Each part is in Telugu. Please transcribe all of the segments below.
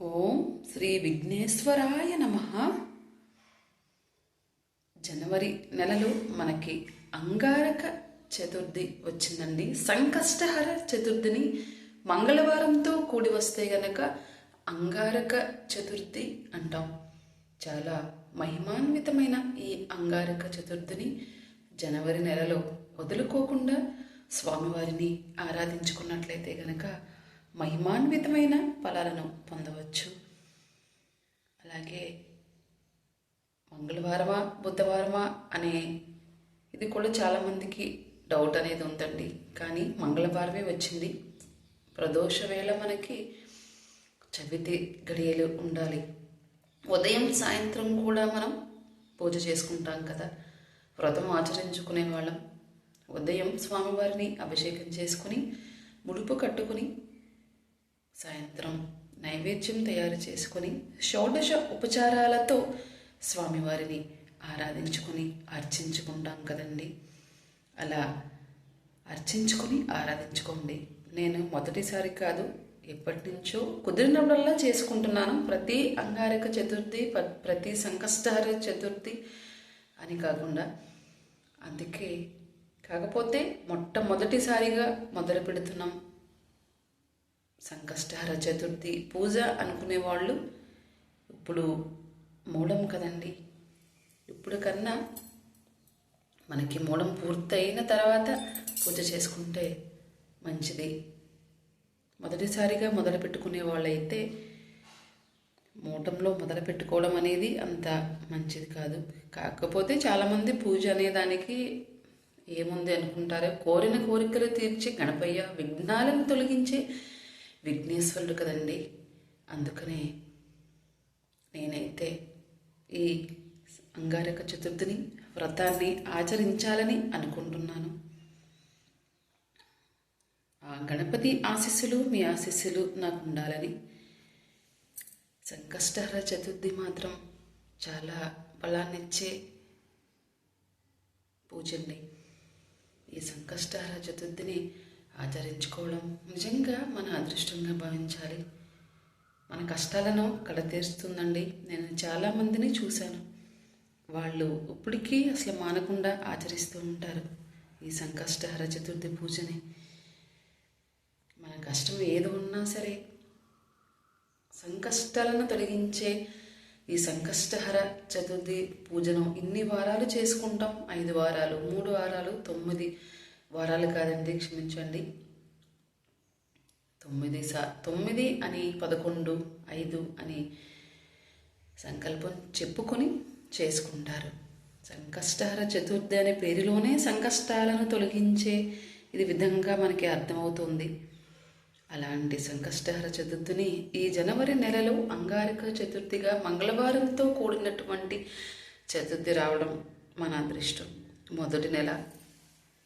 ఓం శ్రీ విఘ్నేశ్వరాయ నమ. జనవరి నెలలో మనకి అంగారక చతుర్థి వచ్చిందండి. సంకష్టహర చతుర్థిని మంగళవారంతో కూడి వస్తే గనక అంగారక చతుర్థి అంటాం. చాలా మహిమాన్వితమైన ఈ అంగారక చతుర్థిని జనవరి నెలలో వదులుకోకుండా స్వామివారిని ఆరాధించుకున్నట్లయితే గనక మహిమాన్వితమైన ఫలాలను పొందవచ్చు. అలాగే మంగళవారమా బుధవారమా అనే ఇది కూడా చాలామందికి డౌట్ అనేది ఉందండి. కానీ మంగళవారమే వచ్చింది. ప్రదోష వేళ మనకి చవితి గడియలు ఉండాలి. ఉదయం సాయంత్రం కూడా మనం పూజ చేసుకుంటాం కదా. వ్రతం ఆచరించుకునే వాళ్ళం. ఉదయం స్వామివారిని అభిషేకం చేసుకుని ముడుపు కట్టుకుని సాయంత్రం నైవేద్యం తయారు చేసుకుని షోడశ ఉపచారాలతో స్వామివారిని ఆరాధించుకుని అర్చించుకుంటాం కదండి. అలా అర్చించుకుని ఆరాధించుకోండి. నేను మొదటిసారి కాదు ఎప్పటి నుంచో కుదిరినప్పుడల్లా చేసుకుంటున్నాను. ప్రతి అంగారక చతుర్థి ప్రతి సంకష్టహార చతుర్థి అని కాకుండా అందుకే కాకపోతే మొట్టమొదటిసారిగా మొదలు పెడుతున్నాం సంకష్టహర చతుర్థి పూజ అనుకునే వాళ్ళు ఇప్పుడు మూలం కదండి. ఇప్పుడు కన్నా మనకి మూలం పూర్తయిన తర్వాత పూజ చేసుకుంటే మంచిది. మొదటిసారిగా మొదలు పెట్టుకునే వాళ్ళైతే మూటంలో మొదలు పెట్టుకోవడం అనేది అంత మంచిది కాదు. కాకపోతే చాలామంది పూజ అనే దానికి ఏముంది అనుకుంటారో? కోరిన కోరికలు తీర్చి గణపయ్య విఘ్నాలను తొలగించే విఘ్నేశ్వరుడు కదండి. అందుకనే నేనైతే ఈ అంగారక చతుర్థిని వ్రతాన్ని ఆచరించాలని అనుకుంటున్నాను. ఆ గణపతి ఆశీస్సులు మీ ఆశీస్సులు నాకు ఉండాలని. సంకష్టహర చతుర్థి మాత్రం చాలా బలాన్నిచ్చే పూజండి ఈ సంకష్టహర చతుర్థిని ఆచరించుకోవడం నిజంగా మన అదృష్టంగా భావించాలి. మన కష్టాలను కడతీరుస్తుందండి నేను చాలామందిని చూశాను. వాళ్ళు ఇప్పటికీ అసలు మానకుండా ఆచరిస్తూ ఉంటారు. ఈ సంకష్టహర చతుర్థి పూజని. మన కష్టం ఏది ఉన్నా సరే సంకష్టాలను తొలగించే ఈ సంకష్టహర చతుర్థి పూజను ఇన్ని వారాలు చేసుకుంటాం. ఐదు వారాలు మూడు వారాలు తొమ్మిది వారాలు కాదండి క్షమించండి. తొమ్మిది సా తొమ్మిది అని పదకొండు ఐదు అని సంకల్పం చెప్పుకొని చేసుకుంటారు. సంకష్టహర చతుర్థి అనే పేరులోనే సంకష్టాలను తొలగించే ఇది విధంగా మనకి అర్థమవుతుంది. అలాంటి సంకష్టహర చతుర్థిని ఈ జనవరి నెలలో అంగారక చతుర్థిగా మంగళవారంతో కూడినటువంటి చతుర్థి రావడం మన అదృష్టం. మొదటి నెల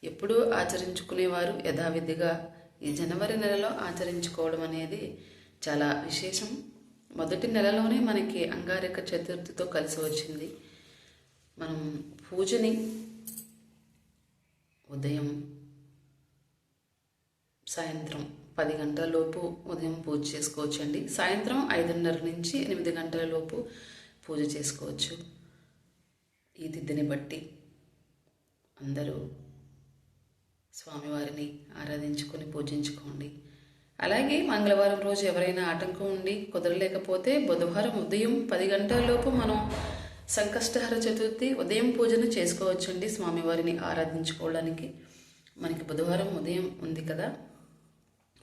ఎప్పుడూ ఆచరించుకునేవారు యథావిధిగా. ఈ జనవరి నెలలో ఆచరించుకోవడం అనేది చాలా విశేషం. మొదటి నెలలోనే మనకి అంగారక చతుర్థితో కలిసి వచ్చింది. మనం పూజని ఉదయం సాయంత్రం పది గంటల లోపు ఉదయం పూజ చేసుకోవచ్చండి. సాయంత్రం ఐదున్నర నుంచి ఎనిమిది గంటల లోపు పూజ చేసుకోవచ్చు. ఈ తిథిని బట్టి అందరూ స్వామివారిని ఆరాధించుకొని పూజించుకోండి. అలాగే మంగళవారం రోజు ఎవరైనా ఆటంకం ఉండి కుదరలేకపోతే బుధవారం ఉదయం పది గంటలలోపు మనం సంకష్టహర చతుర్థి ఉదయం పూజను చేసుకోవచ్చండి స్వామివారిని ఆరాధించుకోవడానికి. మనకి బుధవారం ఉదయం ఉంది కదా.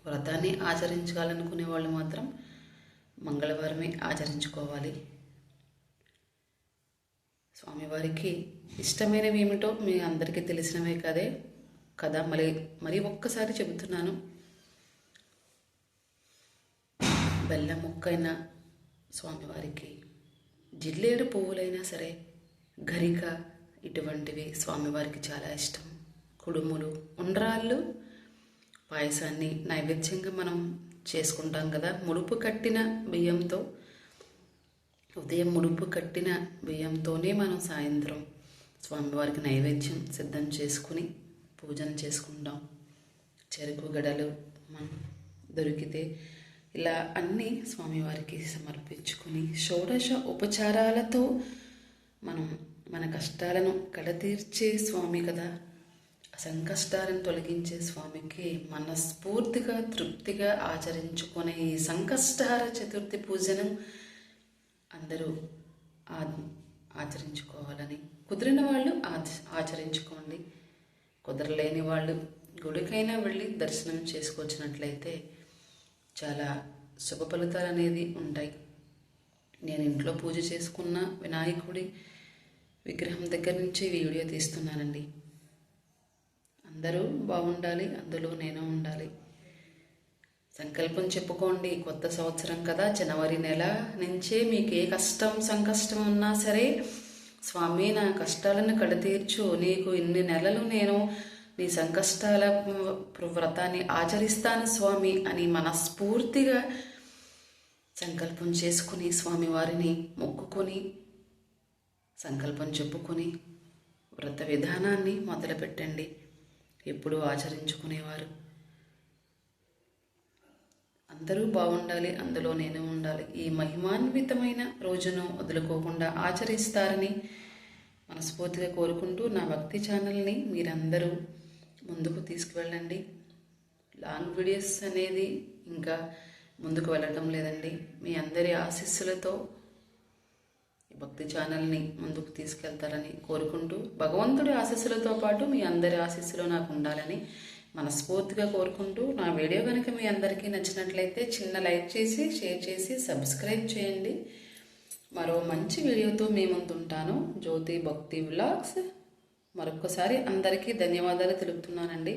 వ్రతాన్ని ఆచరించాలనుకునే వాళ్ళు మాత్రం మంగళవారమే ఆచరించుకోవాలి. స్వామివారికి ఇష్టమైనవి ఏమిటో మీ అందరికీ తెలిసినవే కదే. కదా మరి మరి ఒక్కసారి చెబుతున్నాను. బెల్లం ముక్కైన స్వామివారికి జిల్లేడు పువ్వులైనా సరే గరిక ఇటువంటివి స్వామివారికి చాలా ఇష్టం. కుడుములు ఉండ్రాళ్ళు పాయసాన్ని నైవేద్యంగా మనం చేసుకుంటాం కదా ముడుపు కట్టిన బియ్యంతో ఉదయం ముడుపు కట్టిన బియ్యంతోనే మనం సాయంత్రం స్వామివారికి నైవేద్యం సిద్ధం చేసుకుని పూజన చేసుకుంటాం. చెరుకు గడలు మనం దొరికితే ఇలా అన్నీ స్వామివారికి సమర్పించుకుని షోడశ ఉపచారాలతో మనం మన కష్టాలను కడతీర్చే స్వామి కదా. సంకష్టాలను తొలగించే స్వామికి మనస్ఫూర్తిగా తృప్తిగా ఆచరించుకునే ఈ సంకష్టహార చతుర్థి పూజను అందరూ ఆ ఆచరించుకోవాలని. కుదిరిన వాళ్ళు ఆచ ఆచరించుకోండి. కుదరలేని వాళ్ళు గుడికైనా వెళ్ళి దర్శనం చేసుకొచ్చినట్లయితే చాలా శుభ ఫలితాలు అనేది ఉంటాయి. నేను ఇంట్లో పూజ చేసుకున్న వినాయకుడి విగ్రహం దగ్గర నుంచి వీడియో తీస్తున్నానండి. అందరూ బాగుండాలి అందులో నేను ఉండాలి. సంకల్పం చెప్పుకోండి కొత్త సంవత్సరం కదా జనవరి నెల నుంచే మీకు ఏ కష్టం సంకష్టం ఉన్నా సరే స్వామి నా కష్టాలను కడతీర్చు. నీకు ఇన్ని నెలలు నేను నీ సంకష్టాల వ్రతాన్ని ఆచరిస్తాను స్వామి అని మనస్ఫూర్తిగా సంకల్పం చేసుకుని స్వామివారిని మొక్కుకొని సంకల్పం చెప్పుకొని వ్రత విధానాన్ని మొదలుపెట్టండి. ఎప్పుడూ ఆచరించుకునేవారు. అందరూ బాగుండాలి అందులో నేను ఉండాలి. ఈ మహిమాన్వితమైన రోజును వదులుకోకుండా ఆచరిస్తారని మనస్ఫూర్తిగా కోరుకుంటూ నా భక్తి ఛానల్ని మీరందరూ ముందుకు తీసుకువెళ్ళండి. లాంగ్ వీడియోస్ అనేది ఇంకా ముందుకు వెళ్ళడం లేదండి. మీ అందరి ఆశీస్సులతో భక్తి ఛానల్ని ముందుకు తీసుకెళ్తారని కోరుకుంటూ భగవంతుడి ఆశీస్సులతో పాటు మీ అందరి ఆశీస్సులు నాకు ఉండాలని మనస్ఫూర్తిగా కోరుకుంటూ నా వీడియో కనుక మీ అందరికీ నచ్చినట్లయితే చిన్న లైక్ చేసి షేర్ చేసి సబ్స్క్రైబ్ చేయండి. మరో మంచి వీడియోతో మీ ముందుంటాను జ్యోతి భక్తి వ్లాగ్స్. మరొకసారి అందరికీ ధన్యవాదాలు తెలుపుతున్నానండి.